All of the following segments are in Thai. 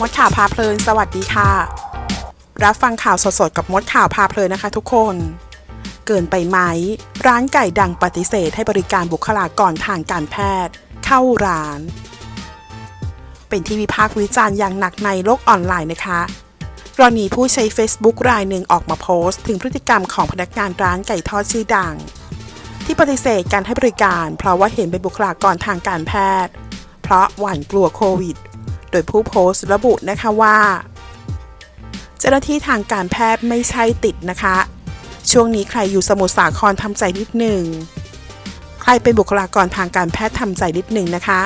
มดข่าวพาเพลิน สวัสดีค่ะ รับฟังข่าวสดๆกับมดข่าวพาเพลินนะคะทุกคน เกินไปไหม ร้านไก่ดังปฏิเสธให้บริการบุคลากรทางการแพทย์ เข้าร้าน เป็นที่วิพากษ์วิจารณ์อย่างหนักในโลกออนไลน์นะคะกรณีผู้ใช้ Facebook รายหนึ่งออกมาโพสต์ ถึงพฤติกรรมของพนักงานร้านไก่ทอดชื่อดัง ที่ปฏิเสธการให้บริการ เพราะว่าเห็นเป็นบุคลากรทางการแพทย์ เพราะหวั่นกลัวโควิด ดยผู้โพสต์ระบุนะคะว่า เจ้าหน้าที่ทางการแพทย์ไม่ใช่ติดนะคะ ช่วงนี้ใครอยู่สมุทรสาครทำใจนิดหนึ่ง ใครเป็นบุคลากรทางการแพทย์ทำใจนิดหนึ่งนะคะ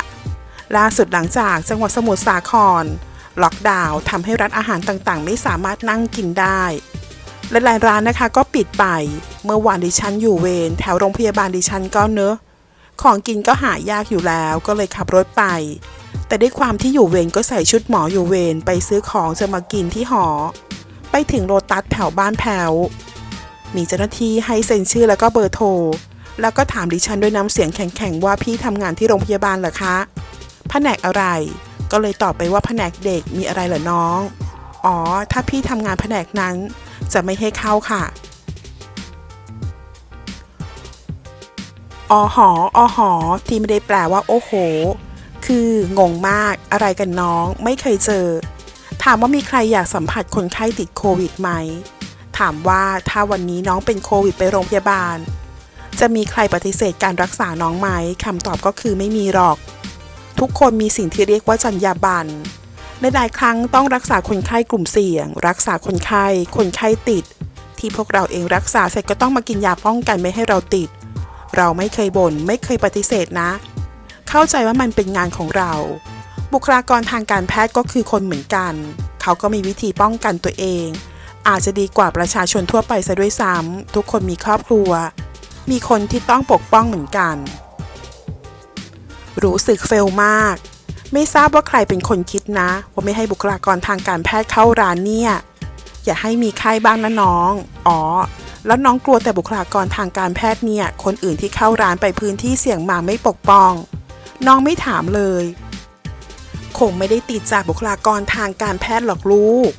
ล่าสุดหลังจากจังหวัดสมุทรสาคร ล็อกดาวน์ทำให้ร้านอาหารต่างๆ ไม่สามารถนั่งกินได้หลายร้านนะคะก็ปิดไป เมื่อวานดิฉันอยู่เวรแถวโรงพยาบาลดิฉันก็เนอะ ของกินก็หายากอยู่แล้วก็เลยขับรถไป แต่ด้วยความที่อยู่เวรก็ใส่ชุดหมออยู่เวรไปซื้อของจะมากินที่หอ ไปถึงโลตัสแถวบ้านแถวมีเจ้าหน้าที่ให้เซ็นชื่อแล้วก็เบอร์โทร แล้วก็ถามดิฉันด้วยน้ำเสียงแข็งๆว่าพี่ทำงานที่โรงพยาบาลเหรอคะ แผนกอะไร ก็เลยตอบไปว่าแผนกเด็กมีอะไรเหรอน้อง อ๋อ ถ้าพี่ทำงานแผนกนั้น จะไม่ให้เข้าค่ะอหออหอที่ไม่ได้แปลว่า โอ้โห คืองงมากอะไรกันน้องไม่เคยเจอ ถามว่ามีใครอยากสัมผัสคนไข้ติดโควิดไหม ถามว่าถ้าวันนี้น้องเป็นโควิดไปโรงพยาบาล จะมีใครปฏิเสธการรักษาน้องไหมคำตอบก็คือไม่มีหรอก ทุกคนมีสิ่งที่เรียกว่าจรรยาบรรณในหลายครั้งต้องรักษาคนไข้กลุ่มเสี่ยง รักษาคนไข้ คนไข้ติด ที่พวกเราเองรักษาเสร็จก็ต้องมากินยาป้องกันไม่ให้เราติด เราไม่เคยบน่นไม่เคยปฏิเสธนะ เข้าใจว่ามันเป็นงานของเรา บุคลากรทางการแพทย์ก็คือคนเหมือนกัน เขาก็มีวิธีป้องกันตัวเอง อาจจะดีกว่าประชาชนทั่วไปซะด้วยซ้ำทุกคนมีครอบครัว มีคนที่ต้องปกป้องเหมือนกัน รู้สึกเฟลมาก ไม่ทราบว่าใครเป็นคนคิดนะ ว่าไม่ให้บุคลากรทางการแพทย์เข้าร้านเนี่ย อย่าให้มีไข้บ้างนะน้อง อ๋อแล้วน้องกลัวแต่บุคลากรทางการแพทย์เนี่ย คนอื่นที่เข้าร้านไปพื้นที่เสี่ยงมาไม่ปกป้อง น้องไม่ถามเลย คงไม่ได้ติดจากบุคลากรทางการแพทย์หรอกลูก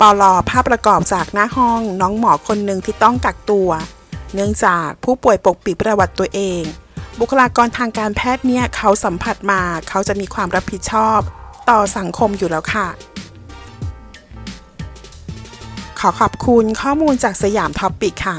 ปลอภาพประกอบจากหน้าห้องน้องหมอคนหนึ่งที่ต้องกักตัว เนื่องจากผู้ป่วยปกปิดประวัติตัวเอง บุคลากรทางการแพทย์เนี่ยเขาสัมผัสมาเขาจะมีความรับผิดชอบ ต่อสังคมอยู่แล้วค่ะ ขอขอบคุณข้อมูลจากสยามท็อปปิกค่ะ